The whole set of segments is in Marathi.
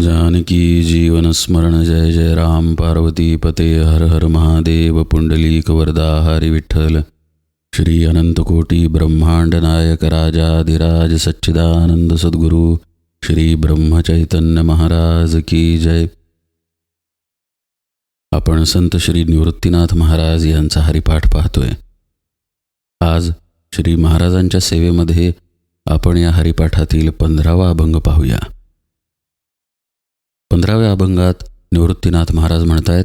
जानकी जीवन स्मरण जय जय राम। पार्वती पते हर हर महादेव। पुंडलीक वरदा हरी विठ्ठल। श्री अनंतकोटी ब्रह्मांड नायक राजाधिराज सच्चिदानंद सद्गुरू। श्री ब्रह्मचैतन्य महाराज की जय। आपण संत श्री निवृत्तीनाथ महाराज यांचा हरिपाठ पाहतोय. आज श्री महाराजांच्या सेवेमध्ये आपण या हरिपाठातील पंधरावा अभंग पाहूया. पंधराव्या अभंगात निवृत्तीनाथ महाराज म्हणतायत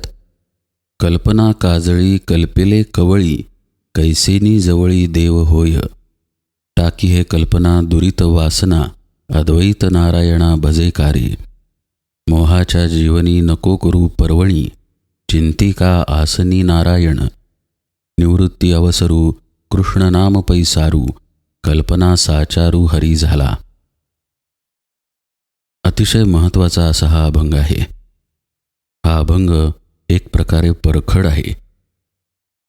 कल्पना काजळी कल्पिले कवळी कैसेनी जवळी देव होय. टाकी हे कल्पना दुरित वासना अद्वैत नारायणा भजेकारी मोहाच्या जीवनी नको करू पर्वणी चिंतिका आसनी नारायण. निवृत्ती अवसरू कृष्णनाम पैसारू कल्पना साचारू हरी झाला. अतिशय महत्त्वाचा असा हा अभंग आहे. हा अभंग एक प्रकारे परखड आहे.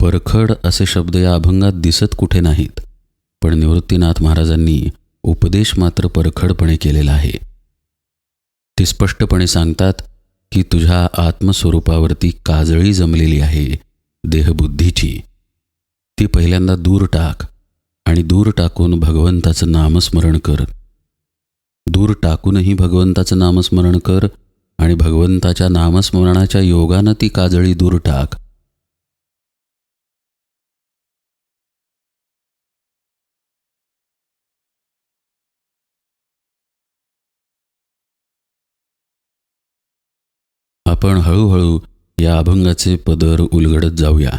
परखड असे शब्द या अभंगात दिसत कुठे नाहीत पण निवृत्तीनाथ महाराजांनी उपदेश मात्र परखडपणे केलेला आहे. ते स्पष्टपणे सांगतात की तुझ्या आत्मस्वरूपावरती काजळी जमलेली आहे देहबुद्धीची. ती पहिल्यांदा दूर टाक आणि दूर टाकून भगवंताचं नामस्मरण कर. दूर टाकूनही भगवंताचं नामस्मरण कर आणि भगवंताच्या नामस्मरणाच्या योगानं ती काजळी दूर टाक. आपण हळूहळू या अभंगाचे पदर उलगडत जाऊया.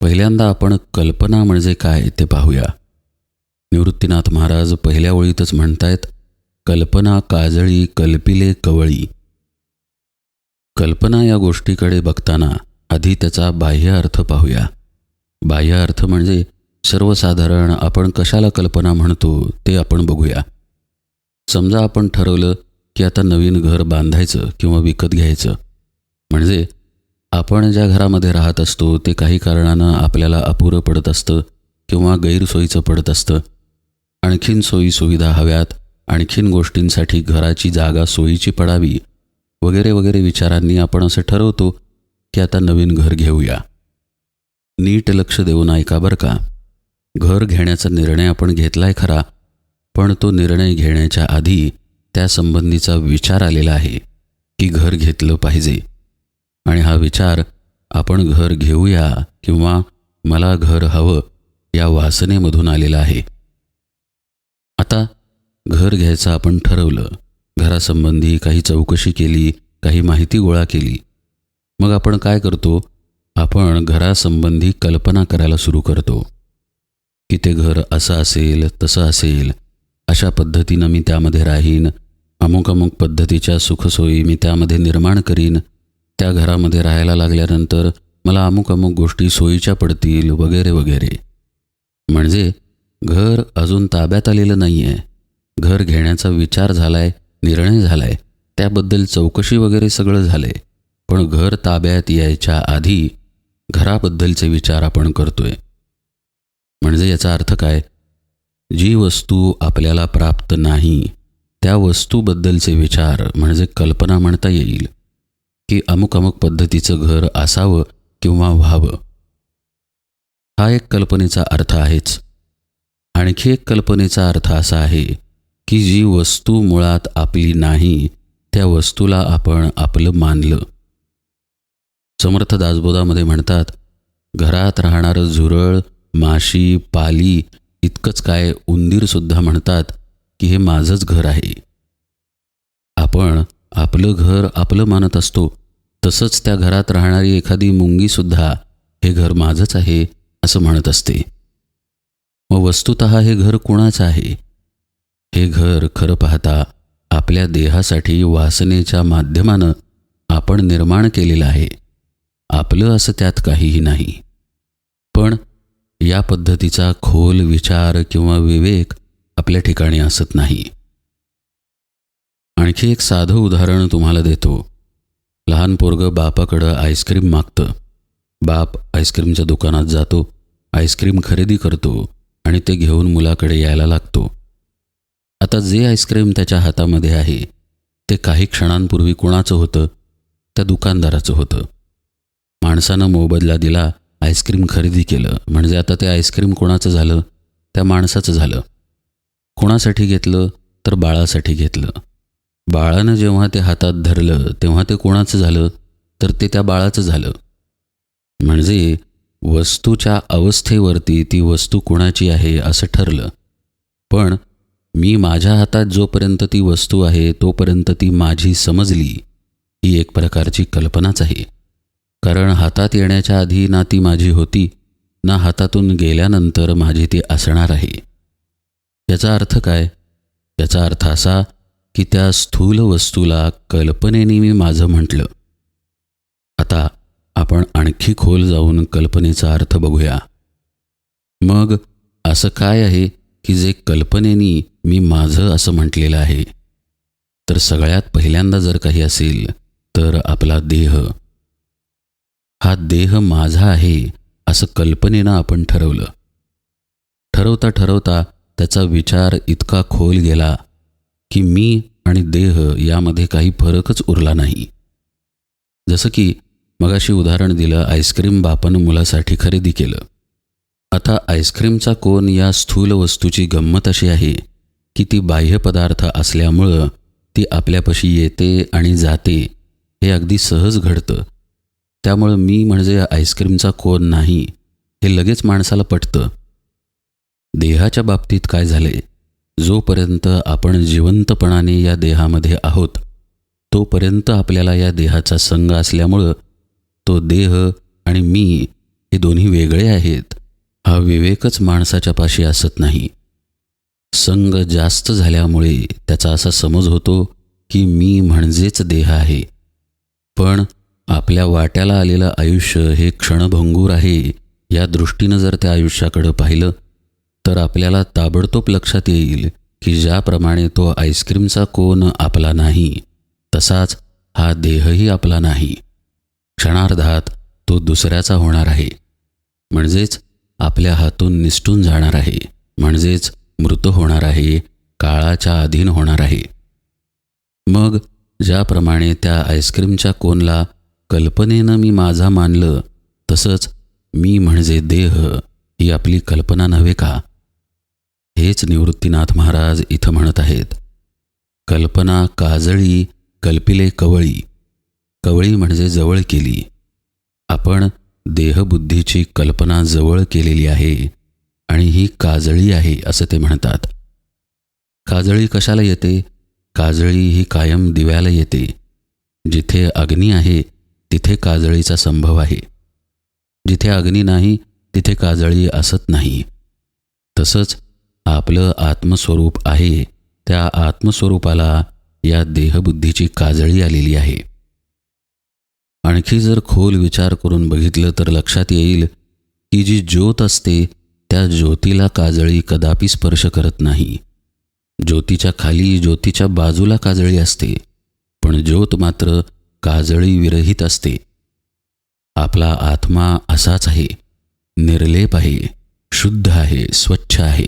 पहिल्यांदा आपण कल्पना म्हणजे काय ते पाहूया. निवृत्तीनाथ महाराज पहिल्या ओळीतच म्हणतायत कल्पना काजळी कल्पिले कवळी. कल्पना या गोष्टीकडे बघताना आधी त्याचा बाह्य अर्थ पाहूया. बाह्य अर्थ म्हणजे सर्वसाधारण आपण कशाला कल्पना म्हणतो ते आपण बघूया. समजा आपण ठरवलं की आता नवीन घर बांधायचं किंवा विकत घ्यायचं. म्हणजे आपण ज्या घरामध्ये राहत असतो ते काही कारणानं आपल्याला अपुरं पडत असतं किंवा गैरसोयीचं पडत असतं. आणखीन सोयी सुविधा हव्यात आणखीन गोष्टींसाठी घराची जागा सोयीची पडावी वगैरे वगैरे विचारांनी आपण असं ठरवतो की आता नवीन घर घेऊया. नीट लक्ष देऊन ऐका बरं का? घर घेण्याचा निर्णय आपण घेतलाय खरा पण तो निर्णय घेण्याच्या आधी त्यासंबंधीचा विचार आलेला आहे की घर घेतलं पाहिजे. आणि हा विचार आपण घर घेऊया किंवा मला घर हवं या वासनेमधून आलेला आहे. आता घर घ्यायचं आपण ठरवलं घरासंबंधी काही चौकशी केली काही माहिती गोळा केली. मग आपण काय करतो? आपण घरासंबंधी कल्पना करायला सुरू करतो. की ते घर असं असेल तसं असेल अशा पद्धतीनं मी त्यामध्ये राहीन अमुक अमुक पद्धतीच्या सुखसोयी मी त्यामध्ये निर्माण करीन त्या घरामध्ये राहायला लागल्यानंतर मला अमुक अमुक गोष्टी सोयीच्या पडतील वगैरे वगैरे. म्हणजे घर अजून ताब्यात आलेलं नाही आहे घर घेण्याचा विचार झालाय निर्णय झालाय त्याबद्दल चौकशी वगैरे सगळं झालंय. पण घर ताब्यात यायच्या आधी घराबद्दलचे विचार आपण करतोय. म्हणजे याचा अर्थ काय? जी वस्तू आपल्याला प्राप्त नाही त्या वस्तूबद्दलचे विचार म्हणजे कल्पना म्हणता येईल. की अमुक अमुक पद्धतीचं घर असावं किंवा व्हावं. हा एक कल्पनेचा अर्थ आहेच. आणखी एक कल्पनेचा अर्थ असा आहे की जी वस्तू मुळात आपली नाही त्या वस्तूला आपण आपलं मानलं. समर्थ दासबोधामध्ये म्हणतात घरात राहणारं झुरळ माशी पाली इतकंच काय उंदीरसुद्धा म्हणतात की हे माझंच घर आहे. आपण आपलं घर आपलं मानत असतो तसंच त्या घरात राहणारी एखादी मुंगीसुद्धा हे घर माझंच आहे असं म्हणत असते. मग वस्तुत हे घर कुणाचं आहे? हे घर खरं पाहता आपल्या देहासाठी वासनेच्या माध्यमानं आपण निर्माण केलेलं आहे. आपलं असं त्यात काहीही नाही. पण या पद्धतीचा खोल विचार किंवा विवेक आपल्या ठिकाणी असत नाही. आणखी एक साधं उदाहरण तुम्हाला देतो. लहान पोरगं बापाकडं आईस्क्रीम मागतं. बाप आईस्क्रीमच्या दुकानात जातो आईस्क्रीम खरेदी करतो आणि ते घेऊन मुलाकडे यायला लागतो. आता जे आईस्क्रीम त्याच्या हातामध्ये आहे ते काही क्षणांपूर्वी कुणाचं होतं? त्या दुकानदाराचं होतं. माणसानं मोबदला दिला आईस्क्रीम खरेदी केलं. म्हणजे आता ते आईस्क्रीम कोणाचं झालं? त्या माणसाचं झालं. कोणासाठी घेतलं? तर बाळासाठी घेतलं. बाळानं जेव्हा ते हातात धरलं तेव्हा ते कोणाचं झालं? तर ते त्या बाळाचं झालं. म्हणजे वस्तूच्या अवस्थेवरती ती वस्तू कुणाची आहे असं ठरलं. पण मी माझ्या हातात जोपर्यंत ती वस्तू आहे तोपर्यंत ती माझी समजली ही एक प्रकारची कल्पनाच आहे. कारण हातात येण्याच्या आधी ना ती माझी होती ना हातातून गेल्यानंतर माझी ती असणार आहे. याचा अर्थ काय? याचा अर्थ असा की त्या स्थूल वस्तूला कल्पनेने मी माझं म्हटलं. आता आपण आणखी खोल जाऊन कल्पनेचा अर्थ बघूया. मग असं काय आहे की जे कल्पनेनी मी माझं असं म्हटलेलं आहे. तर सगळ्यात पहिल्यांदा जर काही असेल तर आपला देह. हा देह माझा आहे असं कल्पनेनं आपण ठरवलं. ठरवता ठरवता त्याचा विचार इतका खोल गेला की मी आणि देह यामध्ये काही फरकच उरला नाही. जसं की मगाशी उदाहरण दिलं आईस्क्रीम बापानं मुलासाठी खरेदी केलं. आता आईस्क्रीमचा कोन या स्थूल वस्तूची गंमत अशी आहे की ती बाह्य पदार्थ असल्यामुळं ती आपल्यापाशी येते आणि जाते हे अगदी सहज घडतं. त्यामुळं मी म्हणजे आईस्क्रीमचा कोन नाही हे लगेच माणसाला पटतं. देहाच्या बाबतीत काय झाले? जोपर्यंत आपण जिवंतपणाने या देहामध्ये आहोत तोपर्यंत आपल्याला या देहाचा संघ असल्यामुळं तो देह आणि मी हे दोन्ही वेगळे आहेत. हा विवेकच माणसाच्या पाशी असत नाही. संग जास्त झाल्यामुळे त्याचा असा समज होतो की मी म्हणजेच देह आहे. पण आपल्या वाट्याला आलेलं आयुष्य हे क्षणभंगूर आहे या दृष्टीनं जर त्या आयुष्याकडं पाहिलं तर आपल्याला ताबडतोब लक्षात येईल की ज्याप्रमाणे तो आईस्क्रीमचा कोन आपला नाही तसाच हा देहही आपला नाही. क्षणार्धात तो दुसऱ्याचा होणार आहे. म्हणजेच आपल्या हातून निसटून जाणार आहे. म्हणजेच मृत होणार आहे काळाच्या अधीन होणार आहे. मग ज्याप्रमाणे त्या आईस्क्रीमच्या कोनला कल्पनेनं मी माझा मानलं तसंच मी म्हणजे देह ही आपली कल्पना नव्हे का? हेच निवृत्तीनाथ महाराज इथं म्हणत आहेत. कल्पना काजळी कल्पिले कवळी. कवळी म्हणजे जवळ केली. आपण देहबुद्धीची कल्पना जवळ केलेली आहे. आणि ही काजळी आहे असं ते म्हणतात. काजळी कशाला येते? काजळी ही कायम दिव्याला येते. जिथे अग्नी आहे तिथे काजळीचा संभव आहे. जिथे अग्नी नाही तिथे काजळी असत नाही. तसंच आपलं आत्मस्वरूप आहे त्या आत्मस्वरूपाला या देहबुद्धीची काजळी आलेली आहे. आणखी जर खोल विचार करून बघितलं तर लक्षात येईल की जी ज्योत असते त्या ज्योतीला काजळी कदापि स्पर्श करत नाही. ज्योतीच्या खाली ज्योतीच्या बाजूला काजळी असते पण ज्योत मात्र काजळी विरहित असते. आपला आत्मा असाच आहे निर्लेप आहे शुद्ध आहे स्वच्छ आहे.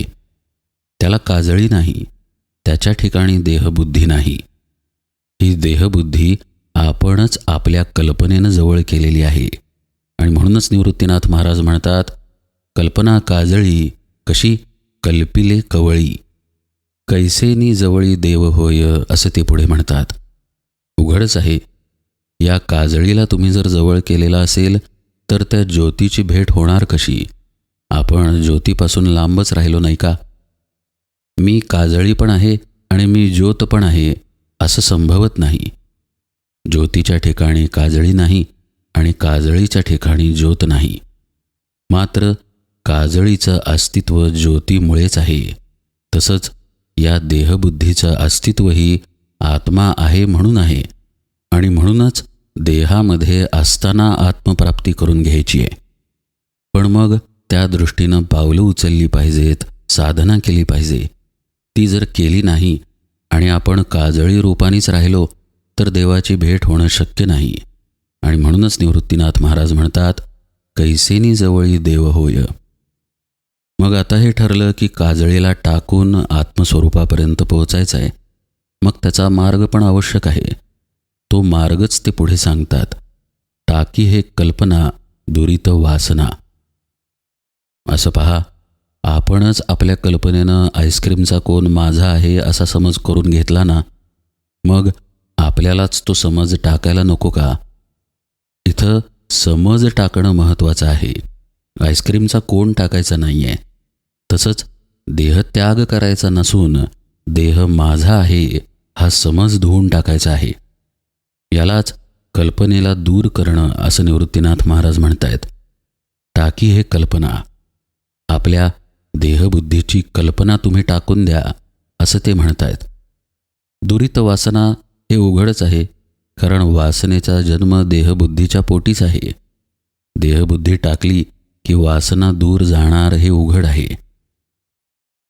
त्याला काजळी नाही त्याच्या ठिकाणी देहबुद्धी नाही. ही देहबुद्धी आपणच आपल्या कल्पनेनं जवळ केलेली आहे. आणि म्हणूनच निवृत्तीनाथ महाराज म्हणतात कल्पना काजळी कशी कल्पिले कवळी. कैसेनी जवळी देव होय असं ते पुढे म्हणतात. उघडच आहे. या काजळीला तुम्ही जर जवळ केलेला असेल तर त्या ज्योतीची भेट होणार कशी? आपण ज्योतीपासून लांबच राहिलो नाही का? मी काजळी पण आहे आणि मी ज्योत पण आहे असं संभवत नाही. ज्योतीच्या ठिकाणी काजळी नाही आणि काजळीच्या ठिकाणी ज्योत नाही. मात्र काजळीचं अस्तित्व ज्योतीमुळेच आहे. तसंच या देहबुद्धीचं अस्तित्वही आत्मा आहे म्हणून आहे. आणि म्हणूनच देहामध्ये असताना आत्मप्राप्ती करून घ्यायची आहे. पण मग त्या दृष्टीनं पावलं उचलली पाहिजेत साधना केली पाहिजे. ती जर केली नाही आणि आपण काजळी रूपानेच राहिलो तर देवाची भेट होणं शक्य नाही. आणि म्हणूनच निवृत्तीनाथ महाराज म्हणतात कैसेनी जवळी देव होय. मग आता हे ठरलं की काजळीला टाकून आत्मस्वरूपापर्यंत पोहोचायचं आहे मग त्याचा मार्ग पण आवश्यक आहे. तो मार्गच ते पुढे सांगतात. टाकी हे कल्पना दुरित वासना. असं पहा आपणच आपल्या कल्पनेनं आईस्क्रीमचा कोण माझा आहे असा समज करून घेतला ना मग आपल्यालाच तो समज टाकायला नको का? इथं समज टाकणं महत्त्वाचं आहे. आईस्क्रीमचा कोण टाकायचा नाही आहे तसंच देहत्याग करायचा नसून देह माझा आहे हा समज धुवून टाकायचा आहे. यालाच कल्पनेला दूर करणं असं निवृत्तीनाथ महाराज म्हणतायत. टाकी हे कल्पना. आपल्या देहबुद्धीची कल्पना तुम्ही टाकून द्या असं ते म्हणतायत. दुरित वासना हे उघडच आहे कारण वासनेचा जन्म देहबुद्धीच्या पोटीच आहे. देहबुद्धी टाकली की वासना दूर जाणार हे उघड आहे.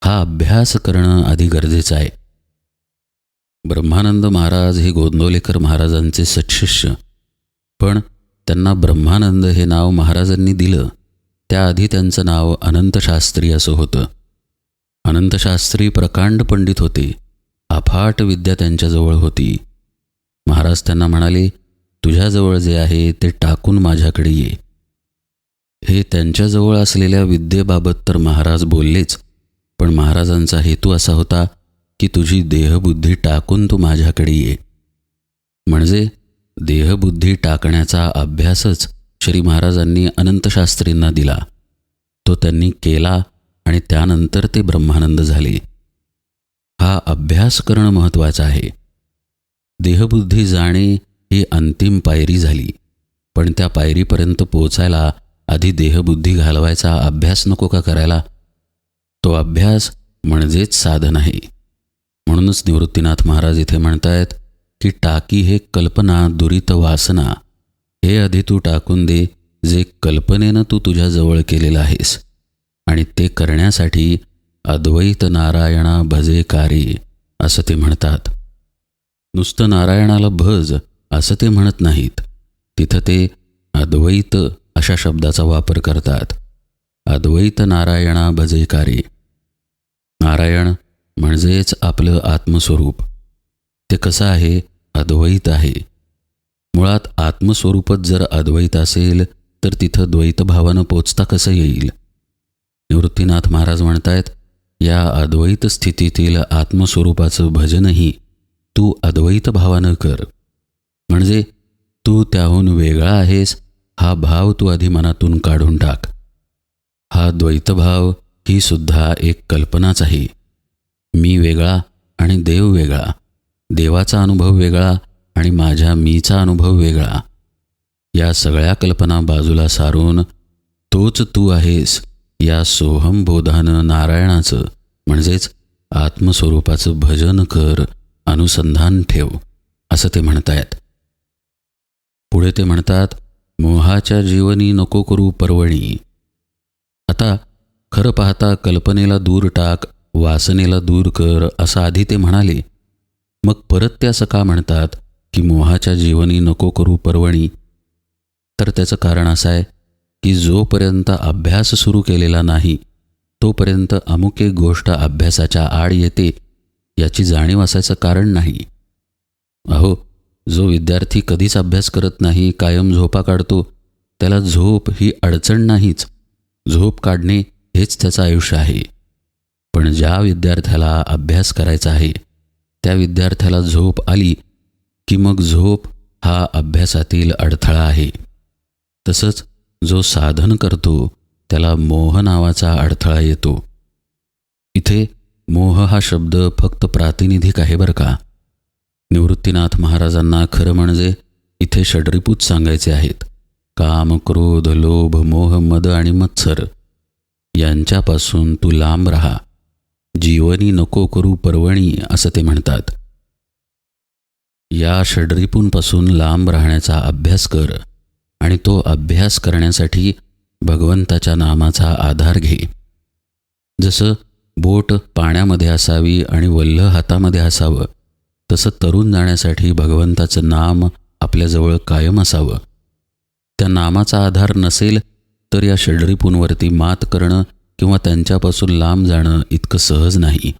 हा अभ्यास करणं आधी गरजेचं आहे. ब्रह्मानंद महाराज हे गोंदवलेकर महाराजांचे सशिष्य. पण त्यांना ब्रह्मानंद हे नाव महाराजांनी दिलं. त्याआधी त्यांचं नाव अनंतशास्त्री असं होतं. अनंतशास्त्री प्रकांड पंडित होते. अफाट विद्या त्यांच्याजवळ होती. महाराज त्यांना म्हणाले तुझ्याजवळ जे आहे ते टाकून माझ्याकडे ये. हे त्यांच्याजवळ असलेल्या विद्येबाबत तर महाराज बोललेच पण महाराजांचा हेतू असा होता की तुझी देहबुद्धी टाकून तू माझ्याकडे ये. म्हणजे देहबुद्धी टाकण्याचा अभ्यासच श्री महाराजांनी अनंतशास्त्रींना दिला. तो त्यांनी केला आणि त्यानंतर ते ब्रह्मानंद झाले. हा अभ्यास करणं महत्त्वाचं आहे. देहबुद्धी जाणे ही अंतिम पायरी झाली पण त्या पायरीपर्यंत पोचायला आधी देहबुद्धी घालवायचा अभ्यास नको का करायला? तो अभ्यास म्हणजेच साधन आहे. म्हणूनच निवृत्तीनाथ महाराज इथे म्हणतायत की टाकी हे कल्पना दुरित वासना. हे आधी तू टाकून दे जे कल्पनेनं तू तुझ्याजवळ केलेलं आहेस. आणि ते करण्यासाठी अद्वैत नारायणा भजे कारी असं ते म्हणतात. नुसतं नारायणाला भज असं ते म्हणत नाहीत. तिथं ते अद्वैत अशा शब्दाचा वापर करतात. अद्वैत नारायणा भजेकारी. नारायण म्हणजेच आपलं आत्मस्वरूप. ते कसं आहे? अद्वैत आहे. मुळात आत्मस्वरूपच जर अद्वैत असेल तर तिथं द्वैतभावानं पोचता कसं येईल? निवृत्तीनाथ महाराज म्हणतायत या अद्वैत स्थितीतील आत्मस्वरूपाचं भजनही तू अद्वैत भावानं कर. म्हणजे तू त्याहून वेगळा आहेस हा भाव तू आधी मनातून काढून टाक. हा द्वैतभाव ही सुद्धा एक कल्पनाच आहे. मी वेगळा आणि देव वेगळा. देवाचा अनुभव वेगळा आणि माझ्या मीचा अनुभव वेगळा. या सगळ्या कल्पना बाजूला सारून तोच तू आहेस या सोहम बोधानं नारायणाचं म्हणजेच आत्मस्वरूपाचं भजन कर अनुसंधान ठेव असं ते म्हणतायत. पुढे ते म्हणतात मोहाच्या जीवनी नको करू पर्वणी. आता खरं पाहता कल्पनेला दूर टाक वासनेला दूर कर असं आधी ते म्हणाले. मग परत ते असं का म्हणतात की मोहाच्या जीवनी नको करू पर्वणी. तर त्याचं कारण असं आहे की जोपर्यंत अभ्यास सुरू केलेला नाही तोपर्यंत अमुक एक गोष्ट अभ्यासाच्या आड येते याची जाणीव असायचं कारण नाही. अहो जो विद्यार्थी कधीच अभ्यास करत नाही कायम झोपा काढतो त्याला झोप ही अडचण नाहीच. झोप काढणे हेच त्याचं आयुष्य आहे. पण ज्या विद्यार्थ्याला अभ्यास करायचा आहे त्या विद्यार्थ्याला झोप आली की मग झोप हा अभ्यासातील अडथळा आहे. तसंच जो साधन करतो त्याला मोह नावाचा अडथळा येतो. इथे मोह हा शब्द फक्त प्रातिनिधिक आहे बरं का? निवृत्तीनाथ महाराजांना खरं म्हणजे इथे षड्रिपूत सांगायचे आहेत. काम क्रोध लोभ मोह मद आणि मत्सर यांच्यापासून तू लांब राहा. जीवनी नको करू पर्वणी असं ते म्हणतात. या षड्रिपूंपासून लांब राहण्याचा अभ्यास कर आणि तो अभ्यास करण्यासाठी भगवंताच्या नामाचा आधार घे. जसं बोट पाण्यामध्ये असावी आणि वल्ह हातामध्ये असावं तसं तरुण जाण्यासाठी भगवंताचं नाम आपल्याजवळ कायम असावं. त्या नामाचा आधार नसेल तर या षड्रिपूंवरती मात करणं किंवा त्यांच्यापासून लांब जाणं इतकं सहज नाही.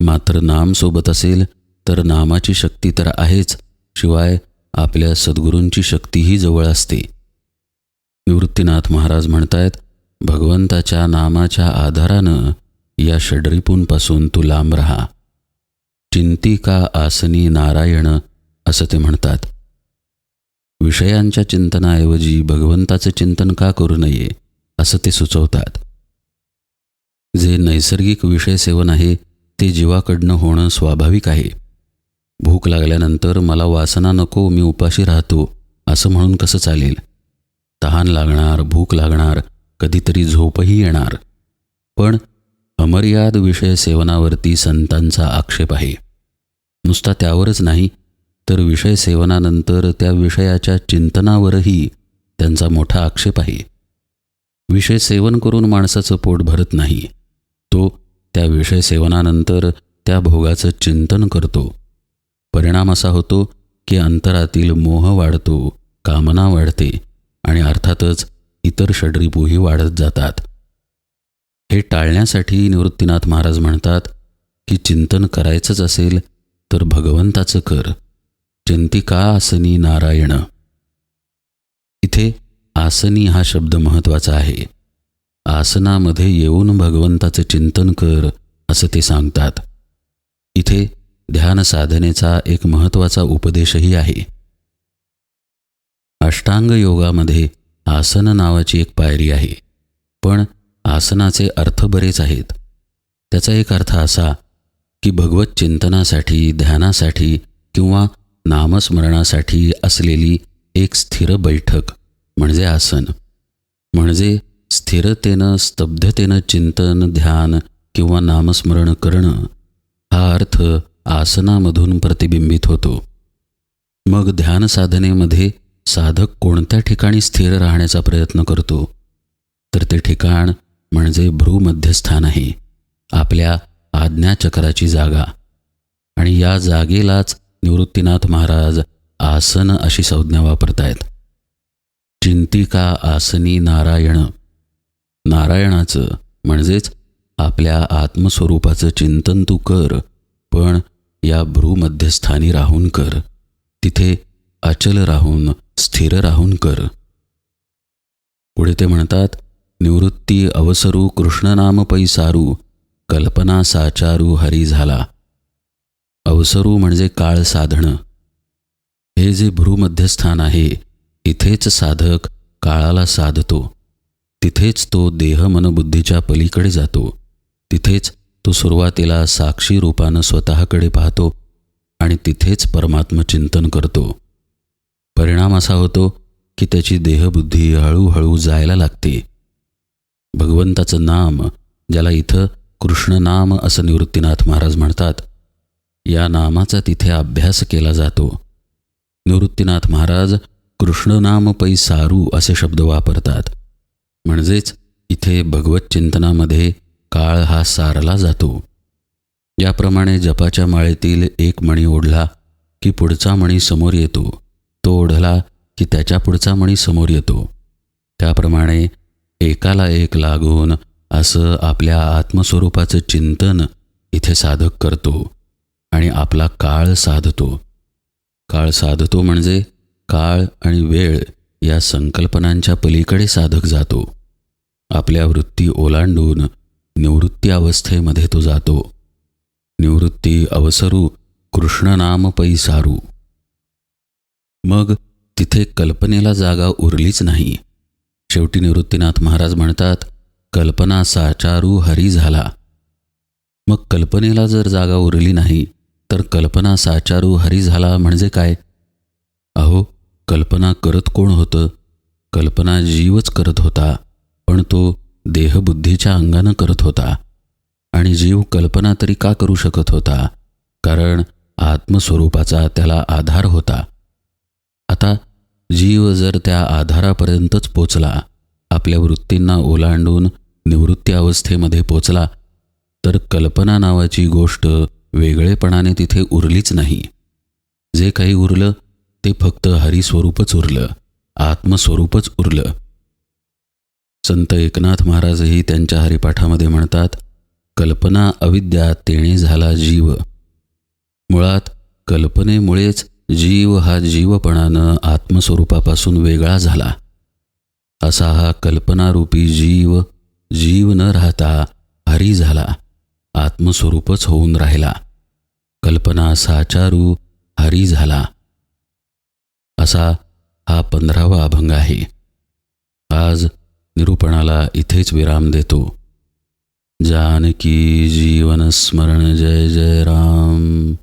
मात्र नाम सोबत असेल तर नामाची शक्ती तर आहेच शिवाय आपल्या सद्गुरूंची शक्तीही जवळ असते. निवृत्तीनाथ महाराज म्हणतायत भगवंताच्या नामाच्या आधारानं या षडरिपूंपासून तू लांब राहा. चिंतिका आसनी नारायण असं ते म्हणतात. विषयांच्या चिंतनाऐवजी भगवंताचं चिंतन का करू नये असं ते सुचवतात. जे नैसर्गिक विषय सेवन आहे ते जीवाकडनं होणं स्वाभाविक आहे. भूक लागल्यानंतर मला वासना नको मी उपाशी राहतो असं म्हणून कसं चालेल? तहान लागणार भूक लागणार कधीतरी झोपही येणार. पण अमर्याद विषय सेवनावरती संतांचा आक्षेप आहे. नुसता त्यावरच नाही तर विषय सेवनानंतर त्या विषयाच्या चिंतनावरही त्यांचा मोठा आक्षेप आहे. विषय सेवन करून माणसाचं पोट भरत नाही तो त्या विषय सेवनानंतर त्या भोगाचं चिंतन करतो. परिणाम असा होतो की अंतरातील मोह वाढतो कामना वाढते आणि अर्थातच इतर षडरिपूही वाढत जातात. हे टाळण्यासाठी निवृत्तीनाथ महाराज म्हणतात की चिंतन करायचंच असेल तर भगवंताचं कर. चिंतिका आसनी नारायण. इथे आसनी हा शब्द महत्त्वाचा आहे. आसनामध्ये येऊन भगवंताचं चिंतन कर असं ते सांगतात. इथे ध्यान साधनेचा एक महत्त्वाचा उपदेशही आहे. अष्टांग योगामध्ये आसन नावाची एक पायरी आहे. पण आसनाचे अर्थ बरेच आहेत. त्याचा एक अर्थ असा की भगवत चिंतनासाठी ध्यानासाठी किंवा नामस्मरणासाठी असलेली एक स्थिर बैठक म्हणजे आसन. म्हणजे स्थिरतेनं स्तब्धतेनं चिंतन ध्यान किंवा नामस्मरण करणं हा अर्थ आसनामधून प्रतिबिंबित होतो. मग ध्यान साधनेमध्ये साधक कोणत्या ठिकाणी स्थिर राहण्याचा प्रयत्न करतो? तर ते ठिकाण म्हणजे भ्रूमध्यस्थान आहे. आपल्या आज्ञाचक्राची जागा. आणि या जागेलाच निवृत्तीनाथ महाराज आसन अशी संज्ञा वापरतायत. चिंतिका आसनी नारायण. नारायणाचं म्हणजेच आपल्या आत्मस्वरूपाचं चिंतन तू कर पण या भ्रूमध्यस्थानी राहून कर. तिथे अचल राहून स्थिर राहून कर. पुढे ते म्हणतात निवृत्ती अवसरू कृष्णनाम पैसारू कल्पना साचारू हरी झाला. अवसरू म्हणजे काळ साधणं. हे जे भ्रूमध्यस्थान आहे इथेच साधक काळाला साधतो. तिथेच तो देह मनबुद्धीच्या पलीकडे जातो. तिथेच तो सुरुवातीला साक्षी रूपानं स्वतःकडे पाहतो आणि तिथेच परमात्मचिंतन करतो. परिणाम असा होतो की त्याची देहबुद्धी हळूहळू जायला लागते. भगवंताचं नाम ज्याला इथं कृष्णनाम असं निवृत्तीनाथ महाराज म्हणतात या नामाचा तिथे अभ्यास केला जातो. निवृत्तीनाथ महाराज कृष्णनाम पै सारू असे शब्द वापरतात. म्हणजेच इथे भगवत चिंतनामध्ये काळ हा सारला जातो. याप्रमाणे जपाच्या माळेतील एक मणी ओढला की पुढचा मणी समोर येतो. तो ओढला की त्याच्या पुढचा मणी समोर येतो. त्याप्रमाणे एकाला एक लागून असं आपल्या आत्मस्वरूपाचं चिंतन इथे साधक करतो आणि आपला काळ साधतो. काळ साधतो म्हणजे काळ आणि वेळ या संकल्पनांच्या पलीकडे साधक जातो. आपल्या वृत्ती ओलांडून निवृत्ती अवस्थेमध्ये तो जातो. निवृत्ती अवसरू कृष्णनाम पैसारू मग तिथे कल्पनेला जागा उरलीच नाही. शेवटी निवृत्तीनाथ महाराज म्हणतात कल्पना साचारू हरी झाला. मग कल्पनेला जर जागा उरली नाही तर कल्पना साचारू हरी झाला म्हणजे काय? अहो कल्पना करत कोण होतं? कल्पना जीवच करत होता पण तो देहबुद्धीच्या अंगानं करत होता. आणि जीव कल्पना तरी का करू शकत होता? कारण आत्मस्वरूपाचा त्याला आधार होता. आता जीव जर त्या आधारापर्यंतच पोचला आपल्या वृत्तींना ओलांडून निवृत्ती अवस्थेमध्ये पोचला तर कल्पना नावाची गोष्ट वेगळेपणाने तिथे उरलीच नाही. जे काही उरलं ते फक्त हरिस्वरूपच उरलं आत्मस्वरूपच उरलं. संत एकनाथ महाराजही त्यांच्या हरिपाठामध्ये म्हणतात कल्पना अविद्या तेणे झाला जीव. मुळात कल्पनेमुळेच जीव हा जीवपणानं आत्मस्वरूपापासून वेगळा झाला. असा हा कल्पनारूपी जीव जीव न राहता हरी झाला आत्मस्वरूपच होऊन राहिला. कल्पना साचारू हरी झाला. असा हा पंधरावा अभंग आहे. आज निरूपणाला इथेच विराम देतो. जानकी जीवन स्मरण जय जय राम.